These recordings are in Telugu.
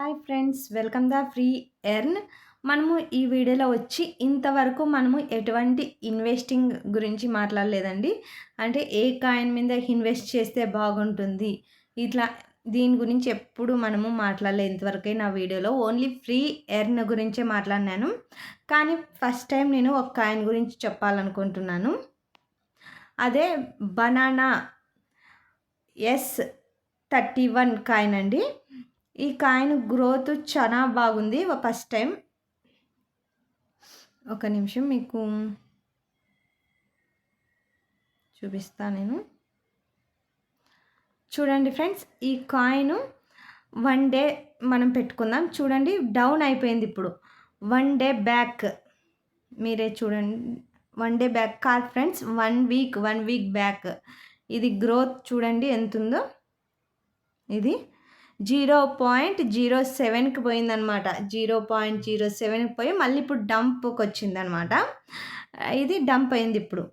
Hi friends welcome the free earn. మనము ఈ వీడియోలో వచ్చి ఇంతవరకు మనము ఎటువంటి ఇన్వెస్టింగ్ గురించి మాట్లాడలేదండి. అంటే ఏ కాయిన్ మీద ఇన్వెస్ట్ చేస్తే బాగుంటుంది? ఇట్లా దీని గురించి ఎప్పుడు మనము మాట్లాడలేదు ఇంతవరకే నా వీడియోలో. ఓన్లీ ఫ్రీ ఎర్న్ గురించే మాట్లాడినాను. కానీ ఫస్ట్ టైం నేను ఒక కాయిన్ గురించి చెప్పాలనుకుంటున్నాను. అదే banana S thirty one coin అండి. ఈ కాయిన్ గ్రోత్ చాలా బాగుంది. First time. ఒక నిమిషం మీకు చూపిస్తా నేను. చూడండి ఫ్రెండ్స్ ఈ కాయిన్ వన్ డే మనం పెట్టుకుందాం. చూడండి డౌన్ అయిపోయింది ఇప్పుడు. One day back. మీరే చూడండి. వన్ డే బ్యాక్ కాదు friends one week one week back. ఇది గ్రోత్ చూడండి ఎంత ఉందో ఇది జీరో పాయింట్ జీరో సెవెన్కి పోయిందనమాట. జీరో పాయింట్ జీరో సెవెన్కి పోయి మళ్ళీ ఇప్పుడు డంప్కి వచ్చిందనమాట. ఇది డంప్ అయింది ఇప్పుడు.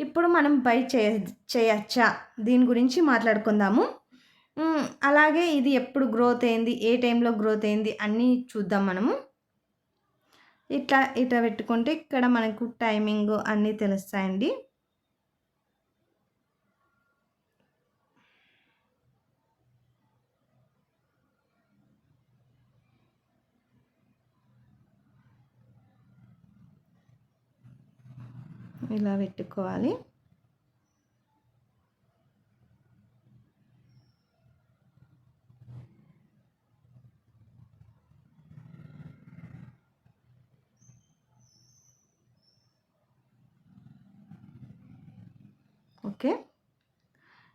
ఇప్పుడు మనం బై చే చేయచ్చా? దీని గురించి మాట్లాడుకుందాము. అలాగే ఇది ఎప్పుడు గ్రోత్ అయింది? ఏ టైంలో గ్రోత్ అయింది? అన్నీ చూద్దాం మనము. ఇట్లా ఇట్లా పెట్టుకుంటే ఇక్కడ మనకు టైమింగ్ అన్నీ తెలుస్తాయండి. ఇలా పెట్టుకోవాలి. ఓకే.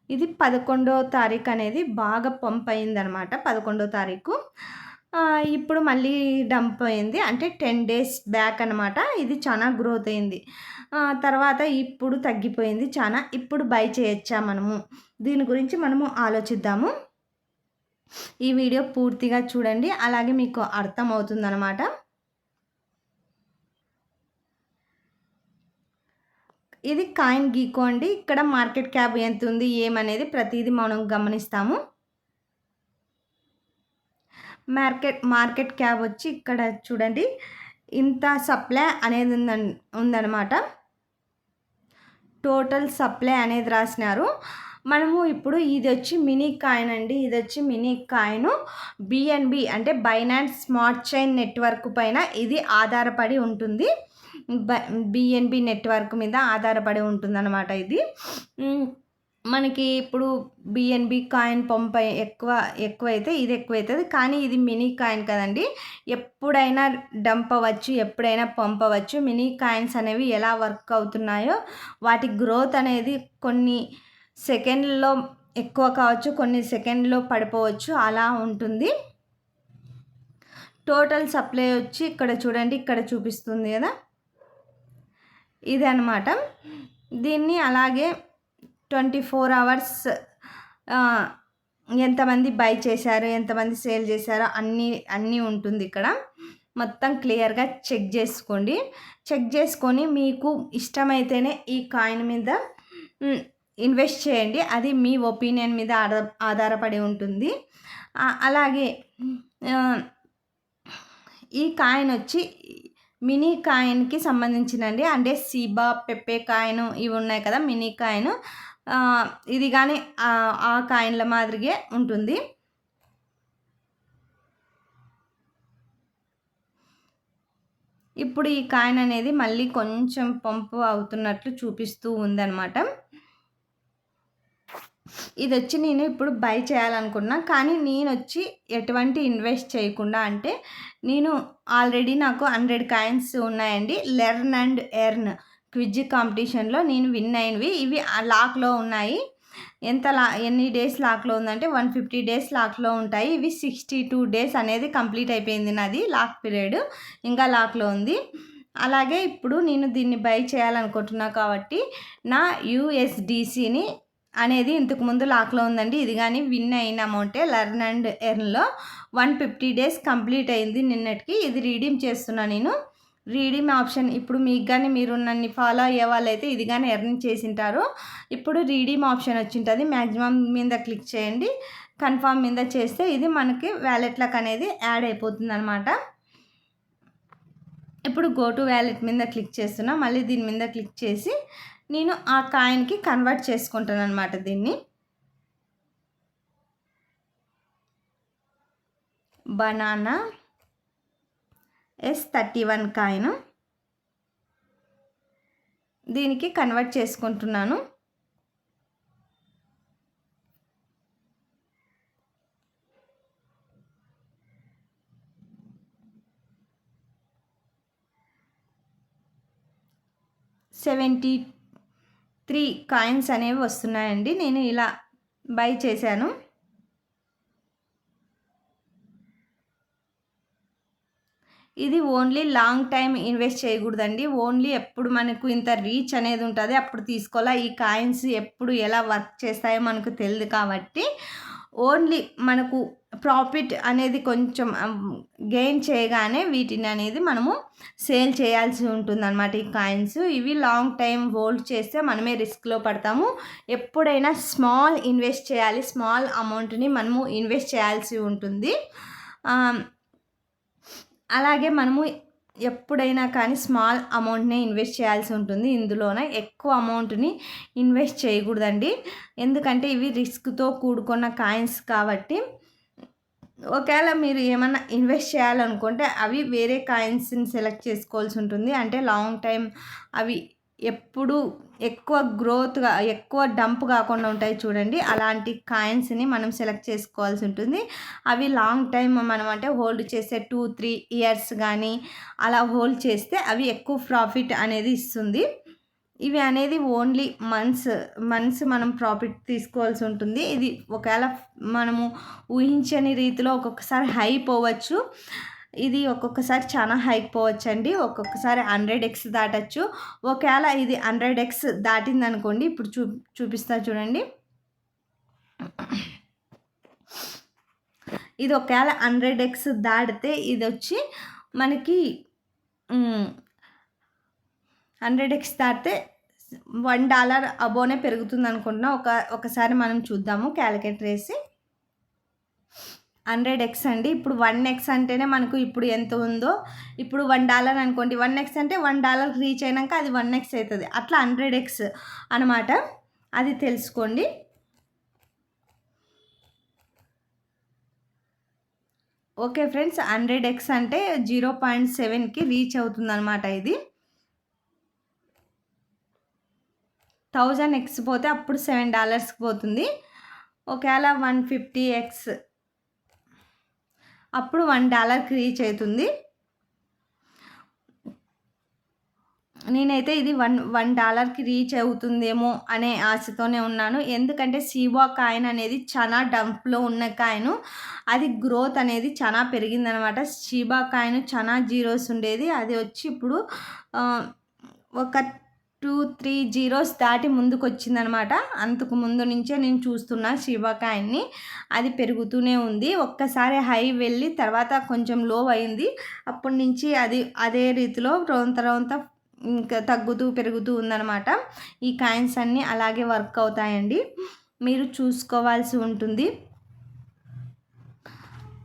ఇది పదకొండో తారీఖు అనేది బాగా పంప్ అయిందనమాట పదకొండో తారీఖు. ఇప్పుడు మళ్ళీ డంప్ అయింది. అంటే టెన్ డేస్ బ్యాక్ అనమాట ఇది చాలా గ్రోత్ అయింది. తర్వాత ఇప్పుడు తగ్గిపోయింది చాలా ఇప్పుడు బై చేయొచ్చా మనము? దీని గురించి మనము ఆలోచిద్దాము. ఈ వీడియో పూర్తిగా చూడండి. అలాగే మీకు అర్థం ఇది కాయిన్ గీకో అండి. ఇక్కడ మార్కెట్ క్యాప్ ఎంత ఉంది ఏమనేది ప్రతిదీ మనం గమనిస్తాము. మార్కెట్ మార్కెట్ క్యాప్ వచ్చి ఇక్కడ చూడండి. ఇంత సప్లై అనేది ఉందన్ ఉందన్నమాట. టోటల్ సప్లై అనేది రాసినారు. మనము ఇప్పుడు ఇది వచ్చి మినీ కాయిన్ అండి. ఇది వచ్చి మినీ కాయిన్ బిఎన్బి అంటే బైనాన్స్ స్మార్ట్ చైన్ నెట్వర్క్ పైన ఇది ఆధారపడి ఉంటుంది. బిఎన్బి నెట్వర్క్ మీద ఆధారపడి ఉంటుంది అనమాట ఇది మనకి ఇప్పుడు బిఎన్బి కాయిన్ పంప్ ఎక్కువ ఎక్కువైతే ఇది ఎక్కువ అవుతుంది కానీ ఇది మినీ కాయిన్ కదండి. ఎప్పుడైనా డంప్ అవ్వచ్చు ఎప్పుడైనా పంపవచ్చు మినీ కాయిన్స్ అనేవి ఎలా వర్క్ అవుతున్నాయో వాటి గ్రోత్ అనేది కొన్ని సెకండ్లో ఎక్కువ కావచ్చు కొన్ని సెకండ్లో పడిపోవచ్చు. అలా ఉంటుంది. టోటల్ సప్లై వచ్చి ఇక్కడ చూడండి ఇక్కడ చూపిస్తుంది కదా. ఇది అనమాట దీన్ని అలాగే ట్వంటీ ఫోర్ అవర్స్ ఎంతమంది బై చేశారు ఎంతమంది సేల్ చేశారో అన్నీ అన్నీ ఉంటుంది ఇక్కడ. మొత్తం క్లియర్గా చెక్ చేసుకోండి. చెక్ చేసుకొని మీకు ఇష్టమైతేనే ఈ కాయిన్ మీద ఇన్వెస్ట్ చేయండి. అది మీ ఒపీనియన్ మీద ఆధారపడి ఉంటుంది. అలాగే ఈ కాయిన్ వచ్చి మినీ కాయిన్కి సంబంధించినండి. అంటే సీబా పెప్పే కాయిన్ ఇవి ఉన్నాయి కదా మినీ కాయిన్. ఇది కానీ ఆ కాయిన్ల మాదిరిగే ఉంటుంది. ఇప్పుడు ఈ కాయిన్ అనేది మళ్ళీ కొంచెం పంపు అవుతున్నట్లు చూపిస్తూ ఉందన్నమాట. ఇది వచ్చి నేను ఇప్పుడు బై చేయాలనుకున్నా కానీ నేను వచ్చి ఎటువంటి ఇన్వెస్ట్ చేయకుండా అంటే నేను ఆల్రెడీ నాకు హండ్రెడ్ కాయిన్స్ ఉన్నాయండి. లెర్న్ అండ్ ఎర్న్ క్విజ్ కాంపిటీషన్లో నేను విన్ అయినవి. ఇవి లాక్లో ఉన్నాయి. ఎంత లా ఎన్ని డేస్ లాక్లో ఉందంటే వన్ ఫిఫ్టీ డేస్ లాక్లో ఉంటాయి. ఇవి సిక్స్టీ టూ డేస్ అనేది కంప్లీట్ అయిపోయింది నాది లాక్ పీరియడ్. ఇంకా లాక్లో ఉంది. అలాగే ఇప్పుడు నేను దీన్ని బై చేయాలనుకుంటున్నా కాబట్టి నా యూఎస్డిసిని అనేది ఇంతకు ముందు లాక్లో ఉందండి. ఇది కానీ విన్ అయిన అమౌంటే లర్న్ అండ్ ఎర్న్లో వన్ ఫిఫ్టీ డేస్ కంప్లీట్ అయింది నిన్నటికి. ఇది రీడీమ్ చేస్తున్నా నేను. Redeem option. ఇప్పుడు మీకు కానీ మీరు నన్ను ఫాలో అయ్యే వాళ్ళైతే ఇది కానీ ఎర్న్ చేసింటారు. ఇప్పుడు రీడీమ్ ఆప్షన్ వచ్చింటుంది. మ్యాక్సిమం మీద క్లిక్ చేయండి. కన్ఫామ్ మీద చేస్తే ఇది మనకి వ్యాలెట్లకు అనేది యాడ్ అయిపోతుంది అనమాట ఇప్పుడు గో టు వ్యాలెట్ మీద క్లిక్ చేస్తున్నా. మళ్ళీ దీని మీద క్లిక్ చేసి నేను ఆ కాయిన్కి కన్వర్ట్ చేసుకుంటాను అనమాట దీన్ని. Banana S thirty one coin దీనికి కన్వర్ట్ చేసుకుంటున్నాను. సెవెంటీ త్రీ కాయిన్స్ అనేవి వస్తున్నాయండి. నేను ఇలా బై చేశాను. ఇది ఓన్లీ లాంగ్ టైం ఇన్వెస్ట్ చేయకూడదండి. ఓన్లీ ఎప్పుడు మనకు ఇంత రీచ్ అనేది ఉంటుంది అప్పుడు తీసుకోవాలా. ఈ కాయిన్స్ ఎప్పుడు ఎలా వర్క్ చేస్తాయో మనకు తెలియదు కాబట్టి ఓన్లీ మనకు ప్రాఫిట్ అనేది కొంచెం గెయిన్ చేయగానే వీటిని అనేది మనము సేల్ చేయాల్సి ఉంటుందన్నమాట ఈ కాయిన్స్. ఇవి లాంగ్ టైం హోల్డ్ చేస్తే మనమే రిస్క్లో పడతాము. ఎప్పుడైనా స్మాల్ ఇన్వెస్ట్ చేయాలి. స్మాల్ అమౌంట్ని మనము ఇన్వెస్ట్ చేయాల్సి ఉంటుంది. అలాగే మనము ఎప్పుడైనా కానీ స్మాల్ అమౌంట్నే ఇన్వెస్ట్ చేయాల్సి ఉంటుంది. ఇందులోనే ఎక్కువ అమౌంట్ని ఇన్వెస్ట్ చేయకూడదండి. ఎందుకంటే ఇవి రిస్క్తో కూడుకున్న కాయిన్స్ కాబట్టి ఒకవేళ మీరు ఏమన్నా ఇన్వెస్ట్ చేయాలనుకుంటే అవి వేరే కాయిన్స్ని సెలెక్ట్ చేసుకోవాల్సి ఉంటుంది. అంటే లాంగ్ టైం అవి ఎప్పుడు ఎక్కువ గ్రోత్గా ఎక్కువ డంప్ కాకుండా ఉంటాయి చూడండి. అలాంటి కాయిన్స్ని మనం సెలెక్ట్ చేసుకోవాల్సి ఉంటుంది. అవి లాంగ్ టైం మనం అంటే హోల్డ్ చేసే టూ త్రీ ఇయర్స్ కానీ అలా హోల్డ్ చేస్తే అవి ఎక్కువ ప్రాఫిట్ అనేది ఇస్తుంది. ఇవి అనేది ఓన్లీ మంత్స్ మంత్స్ మనం ప్రాఫిట్ తీసుకోవాల్సి ఉంటుంది. ఇది ఒకవేళ మనము ఊహించని రీతిలో ఒక్కొక్కసారి హై పోవచ్చు ఇది ఒక్కొక్కసారి చాలా హైక్ పోవచ్చు అండి ఒక్కొక్కసారి హండ్రెడ్ ఎక్స్ దాటచ్చు. ఒకవేళ ఇది హండ్రెడ్ ఎక్స్ దాటింది అనుకోండి ఇప్పుడు చూ చూపిస్తా చూడండి. ఇది ఒకవేళ హండ్రెడ్ ఎక్స్ దాటితే ఇది వచ్చి మనకి హండ్రెడ్ ఎక్స్ దాటితే వన్ డాలర్ అబోనే పెరుగుతుంది అనుకుంటున్నా ఒక ఒకసారి మనం చూద్దాము క్యాలిక్యులేటర్ వేసి హండ్రెడ్ ఎక్స్ అండి. ఇప్పుడు వన్ ఎక్స్ అంటేనే మనకు ఇప్పుడు ఎంత ఉందో ఇప్పుడు వన్ డాలర్ అనుకోండి వన్ ఎక్స్ అంటే వన్ డాలర్ రీచ్ అయినాక అది వన్ ఎక్స్ అవుతుంది. అట్లా హండ్రెడ్ ఎక్స్ అనమాట. అది తెలుసుకోండి. ఓకే ఫ్రెండ్స్ హండ్రెడ్ ఎక్స్ అంటే జీరో పాయింట్ సెవెన్కి రీచ్ అవుతుంది అనమాట ఇది. థౌజండ్ ఎక్స్ పోతే అప్పుడు సెవెన్ డాలర్స్కి పోతుంది. ఒకవేళ వన్ ఫిఫ్టీ ఎక్స్ అప్పుడు వన్ డాలర్కి రీచ్ అవుతుంది. నేనైతే ఇది వన్ వన్ డాలర్కి రీచ్ అవుతుందేమో అనే ఆశతోనే ఉన్నాను. ఎందుకంటే సీబా కాయిన్ అనేది చాలా డంప్లో ఉన్న కాయిన్ అది గ్రోత్ అనేది చాలా పెరిగిందనమాట. సీబా కాయిన్ చాలా జీరోస్ ఉండేది. అది వచ్చి ఇప్పుడు ఒక టూ త్రీ జీరోస్ దాటి ముందుకు వచ్చిందనమాట అంతకు ముందు నుంచే నేను చూస్తున్నా శివకాయన్ని అది పెరుగుతూనే ఉంది. ఒక్కసారి హై వెళ్ళి తర్వాత కొంచెం లో అయింది. అప్పటి నుంచి అది అదే రీతిలో రొంత రొంత ఇంకా తగ్గుతూ పెరుగుతూ ఉందనమాట. ఈ కాయిన్స్ అన్నీ అలాగే వర్క్ అవుతాయండి. మీరు చూసుకోవాల్సి ఉంటుంది.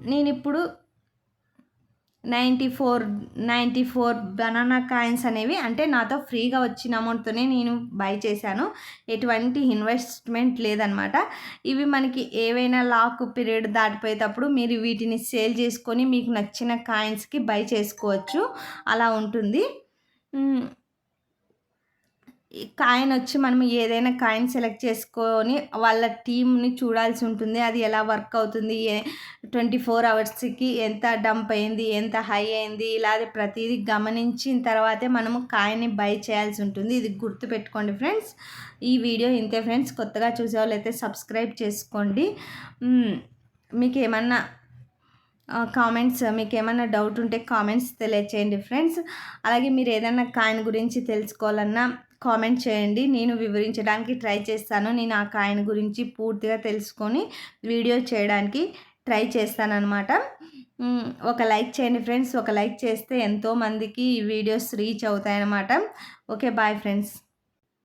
నేను ఇప్పుడు ninety four ninety four banana coins అనేవి అంటే నాతో ఫ్రీగా వచ్చిన అమౌంట్తోనే నేను బై చేశాను. ఎటువంటి ఇన్వెస్ట్మెంట్ లేదనమాట. ఇవి మనకి ఏవైనా లాక్ పీరియడ్ దాటిపోయేటప్పుడు మీరు వీటిని సేల్ చేసుకొని మీకు నచ్చిన కాయిన్స్కి బై చేసుకోవచ్చు. అలా ఉంటుంది. కాయిన్ వచ్చి మనం ఏదైనా కాయిన్ సెలెక్ట్ చేసుకొని వాళ్ళ టీమ్ని చూడాల్సి ఉంటుంది. అది ఎలా వర్క్ అవుతుంది? ట్వంటీ ఫోర్ అవర్స్కి ఎంత డంప్ అయింది? ఎంత హై అయింది? ఇలా ప్రతిదీ గమనించిన తర్వాతే మనము కాయిన్ని బై చేయాల్సి ఉంటుంది. ఇది గుర్తుపెట్టుకోండి ఫ్రెండ్స్. ఈ వీడియో ఇంతే ఫ్రెండ్స్. కొత్తగా చూసే సబ్స్క్రైబ్ చేసుకోండి. మీకు ఏమన్నా కామెంట్స్ మీకు ఏమైనా డౌట్ ఉంటే కామెంట్స్ తెలియచేయండి ఫ్రెండ్స్. అలాగే మీరు ఏదైనా కాయిన్ గురించి తెలుసుకోవాలన్నా కామెంట్ చేయండి. నేను వివరించడానికి ట్రై చేస్తాను. నేను ఆ కాయిన్ గురించి పూర్తిగా తెలుసుకొని వీడియో చేయడానికి ట్రై చేస్తానన్నమాట. ఒక లైక్ చేయండి ఫ్రెండ్స్. ఒక లైక్ చేస్తే ఎంతోమందికి ఈ videos reach అవుతాయన్నమాట. Okay bye friends.